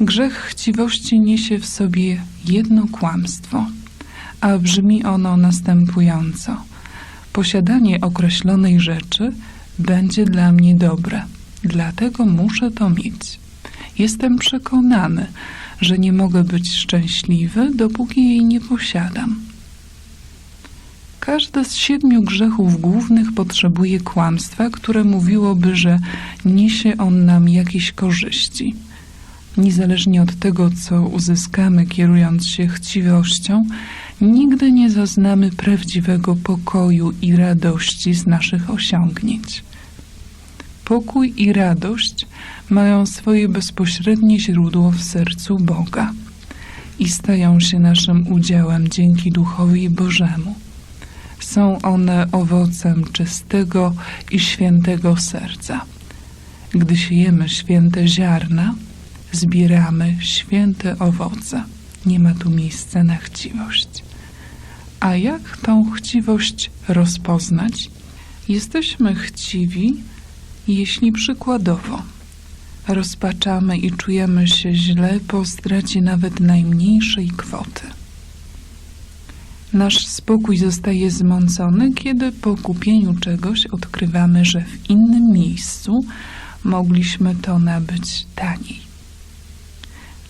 Grzech chciwości niesie w sobie jedno kłamstwo, a brzmi ono następująco. Posiadanie określonej rzeczy będzie dla mnie dobre, dlatego muszę to mieć. Jestem przekonany, że nie mogę być szczęśliwy, dopóki jej nie posiadam. Każdy z siedmiu grzechów głównych potrzebuje kłamstwa, które mówiłoby, że niesie on nam jakieś korzyści. Niezależnie od tego, co uzyskamy kierując się chciwością, nigdy nie zaznamy prawdziwego pokoju i radości z naszych osiągnięć. Pokój i radość mają swoje bezpośrednie źródło w sercu Boga i stają się naszym udziałem dzięki Duchowi Bożemu. Są one owocem czystego i świętego serca. Gdy siejemy święte ziarna, zbieramy święte owoce. Nie ma tu miejsca na chciwość. A jak tą chciwość rozpoznać? Jesteśmy chciwi, jeśli przykładowo rozpaczamy i czujemy się źle po stracie nawet najmniejszej kwoty. Nasz spokój zostaje zmącony, kiedy po kupieniu czegoś odkrywamy, że w innym miejscu mogliśmy to nabyć taniej.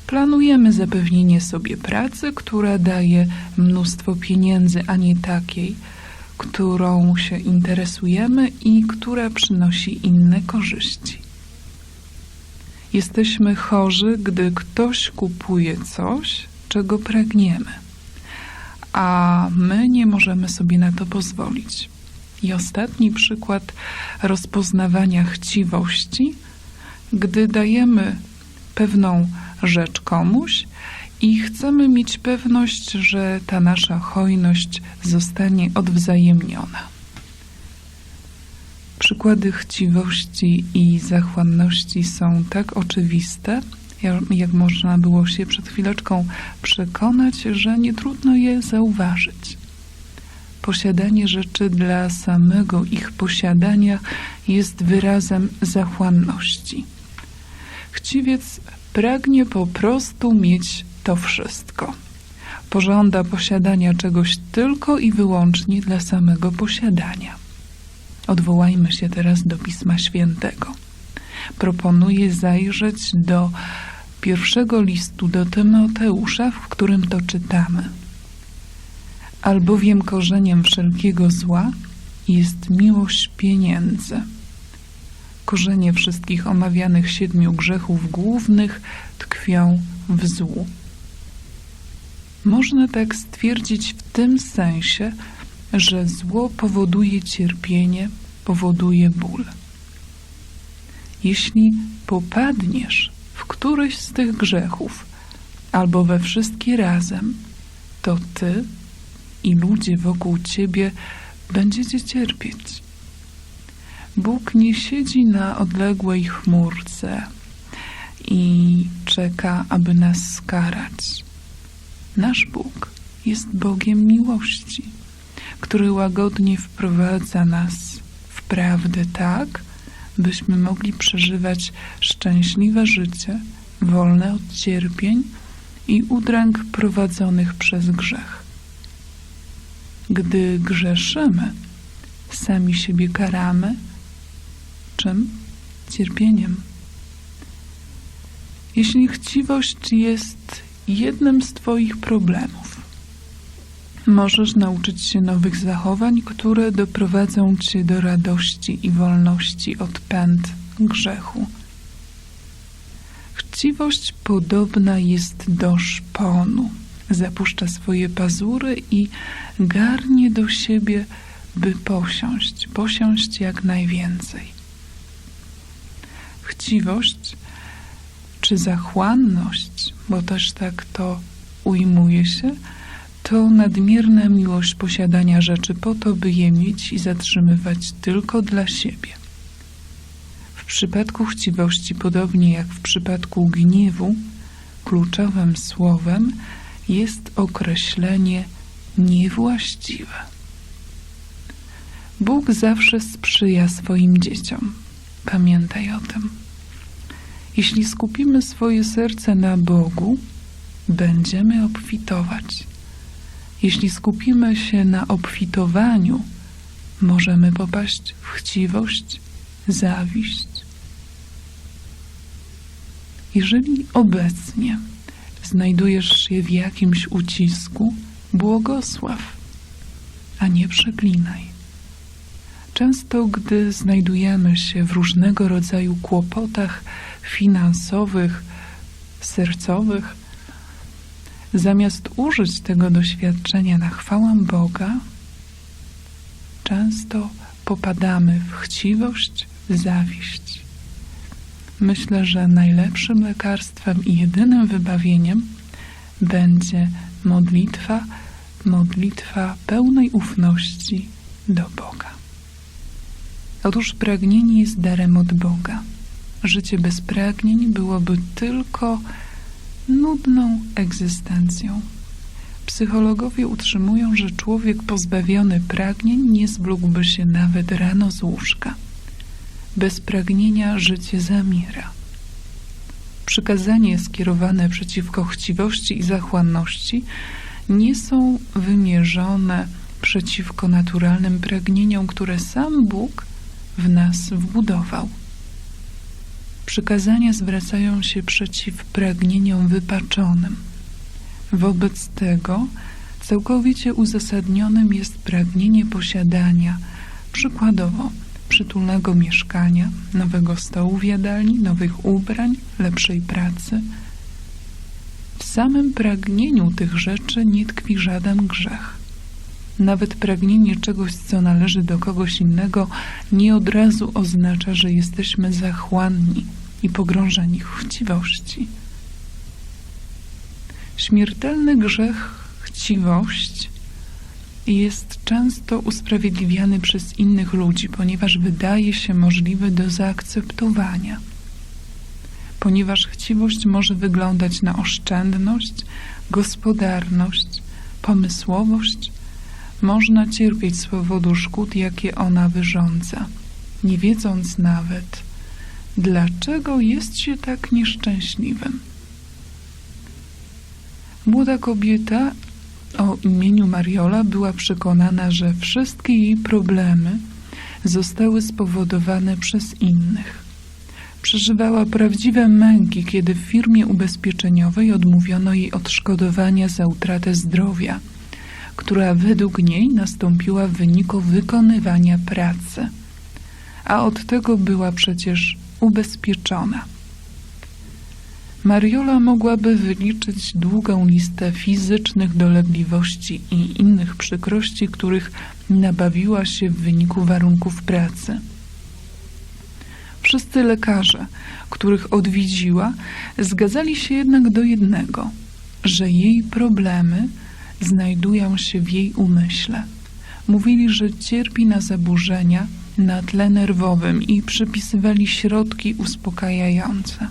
Planujemy zapewnienie sobie pracy, która daje mnóstwo pieniędzy, a nie takiej, którą się interesujemy i która przynosi inne korzyści. Jesteśmy chorzy, gdy ktoś kupuje coś, czego pragniemy, a my nie możemy sobie na to pozwolić. I ostatni przykład rozpoznawania chciwości, gdy dajemy pewną rzecz komuś i chcemy mieć pewność, że ta nasza hojność zostanie odwzajemniona. Przykłady chciwości i zachłanności są tak oczywiste, jak można było się przed chwileczką przekonać, że nie trudno je zauważyć. Posiadanie rzeczy dla samego ich posiadania jest wyrazem zachłanności. Chciwiec pragnie po prostu mieć to wszystko. Pożąda posiadania czegoś tylko i wyłącznie dla samego posiadania. Odwołajmy się teraz do Pisma Świętego. Proponuję zajrzeć do pierwszego listu do Tymoteusza, w którym to czytamy. Albowiem korzeniem wszelkiego zła jest miłość pieniędzy. Korzenie wszystkich omawianych siedmiu grzechów głównych tkwią w złu. Można tak stwierdzić w tym sensie, że zło powoduje cierpienie, powoduje ból. Jeśli popadniesz w któryś z tych grzechów, albo we wszystkie razem, to ty i ludzie wokół ciebie będziecie cierpieć. Bóg nie siedzi na odległej chmurce i czeka, aby nas skarać. Nasz Bóg jest Bogiem miłości, który łagodnie wprowadza nas w prawdę tak, byśmy mogli przeżywać szczęśliwe życie, wolne od cierpień i udręk prowadzonych przez grzech. Gdy grzeszymy, sami siebie karamy, czym? Cierpieniem. Jeśli chciwość jest jednym z Twoich problemów, możesz nauczyć się nowych zachowań, które doprowadzą Cię do radości i wolności od pęd grzechu. Chciwość podobna jest do szponu. Zapuszcza swoje pazury i garnie do siebie, by posiąść, posiąść jak najwięcej. Chciwość czy zachłanność, bo też tak to ujmuje się, to nadmierna miłość posiadania rzeczy po to, by je mieć i zatrzymywać tylko dla siebie. W przypadku chciwości, podobnie jak w przypadku gniewu, kluczowym słowem jest określenie niewłaściwe. Bóg zawsze sprzyja swoim dzieciom. Pamiętaj o tym. Jeśli skupimy swoje serce na Bogu, będziemy obfitować. Jeśli skupimy się na obfitowaniu, możemy popaść w chciwość, zawiść. Jeżeli obecnie znajdujesz się w jakimś ucisku, błogosław, a nie przeklinaj. Często, gdy znajdujemy się w różnego rodzaju kłopotach finansowych, sercowych, zamiast użyć tego doświadczenia na chwałę Boga, często popadamy w chciwość, zawiść. Myślę, że najlepszym lekarstwem i jedynym wybawieniem będzie modlitwa, modlitwa pełnej ufności do Boga. Otóż pragnienie jest darem od Boga. Życie bez pragnień byłoby tylko nudną egzystencją. Psychologowie utrzymują, że człowiek pozbawiony pragnień nie zwlókłby się nawet rano z łóżka. Bez pragnienia życie zamiera. Przykazania skierowane przeciwko chciwości i zachłanności nie są wymierzone przeciwko naturalnym pragnieniom, które sam Bóg w nas wbudował. Przykazania zwracają się przeciw pragnieniom wypaczonym. Wobec tego całkowicie uzasadnionym jest pragnienie posiadania, przykładowo przytulnego mieszkania, nowego stołu w jadalni, nowych ubrań, lepszej pracy. W samym pragnieniu tych rzeczy nie tkwi żaden grzech. Nawet pragnienie czegoś, co należy do kogoś innego, nie od razu oznacza, że jesteśmy zachłanni i pogrążeni w chciwości. Śmiertelny grzech, chciwość, jest często usprawiedliwiany przez innych ludzi, ponieważ wydaje się możliwy do zaakceptowania. Ponieważ chciwość może wyglądać na oszczędność, gospodarność, pomysłowość, można cierpieć z powodu szkód, jakie ona wyrządza, nie wiedząc nawet, dlaczego jest się tak nieszczęśliwym. Młoda kobieta o imieniu Mariola była przekonana, że wszystkie jej problemy zostały spowodowane przez innych. Przeżywała prawdziwe męki, kiedy w firmie ubezpieczeniowej odmówiono jej odszkodowania za utratę zdrowia, która według niej nastąpiła w wyniku wykonywania pracy, a od tego była przecież ubezpieczona. Mariola mogłaby wyliczyć długą listę fizycznych dolegliwości i innych przykrości, których nabawiła się w wyniku warunków pracy. Wszyscy lekarze, których odwiedziła, zgadzali się jednak do jednego, że jej problemy znajdują się w jej umyśle. Mówili, że cierpi na zaburzenia na tle nerwowym i przypisywali środki uspokajające.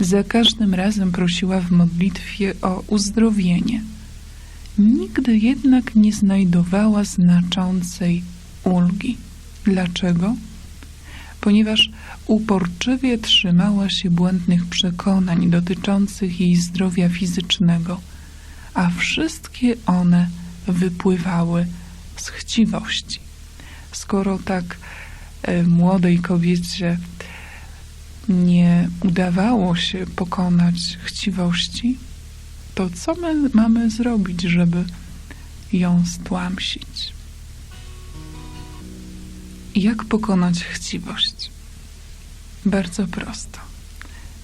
Za każdym razem prosiła w modlitwie o uzdrowienie. Nigdy jednak nie znajdowała znaczącej ulgi. Dlaczego? Ponieważ uporczywie trzymała się błędnych przekonań dotyczących jej zdrowia fizycznego, a wszystkie one wypływały z chciwości. Skoro tak e, młodej kobiecie nie udawało się pokonać chciwości, to co my mamy zrobić, żeby ją stłamsić? Jak pokonać chciwość? Bardzo prosto.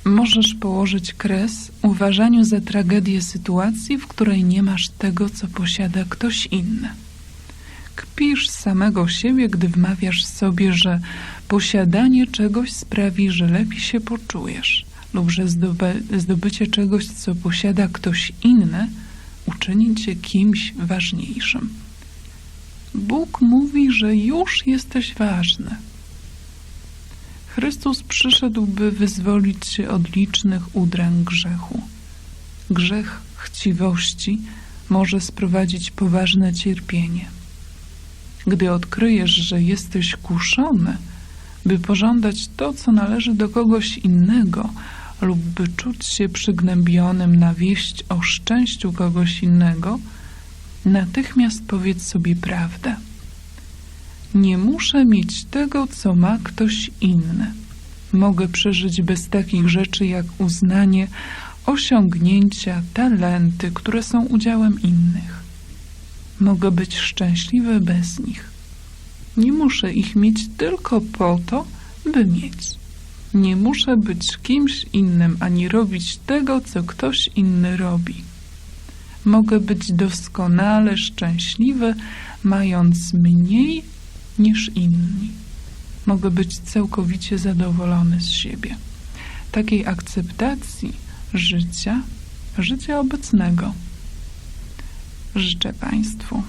Możesz położyć kres uważaniu za tragedię sytuacji, w której nie masz tego, co posiada ktoś inny. Kpisz samego siebie, gdy wmawiasz sobie, że posiadanie czegoś sprawi, że lepiej się poczujesz, lub że zdoby, zdobycie czegoś, co posiada ktoś inny, uczyni cię kimś ważniejszym. Bóg mówi, że już jesteś ważny. Chrystus przyszedł, by wyzwolić cię od licznych udręk grzechu. Grzech chciwości może sprowadzić poważne cierpienie. Gdy odkryjesz, że jesteś kuszony, by pożądać to, co należy do kogoś innego, lub by czuć się przygnębionym na wieść o szczęściu kogoś innego, natychmiast powiedz sobie prawdę. Nie muszę mieć tego, co ma ktoś inny. Mogę przeżyć bez takich rzeczy jak uznanie, osiągnięcia, talenty, które są udziałem innych. Mogę być szczęśliwy bez nich. Nie muszę ich mieć tylko po to, by mieć. Nie muszę być kimś innym ani robić tego, co ktoś inny robi. Mogę być doskonale szczęśliwy, mając mniej niż inni. Mogę być całkowicie zadowolony z siebie. Takiej akceptacji życia, życia obecnego. Życzę Państwu.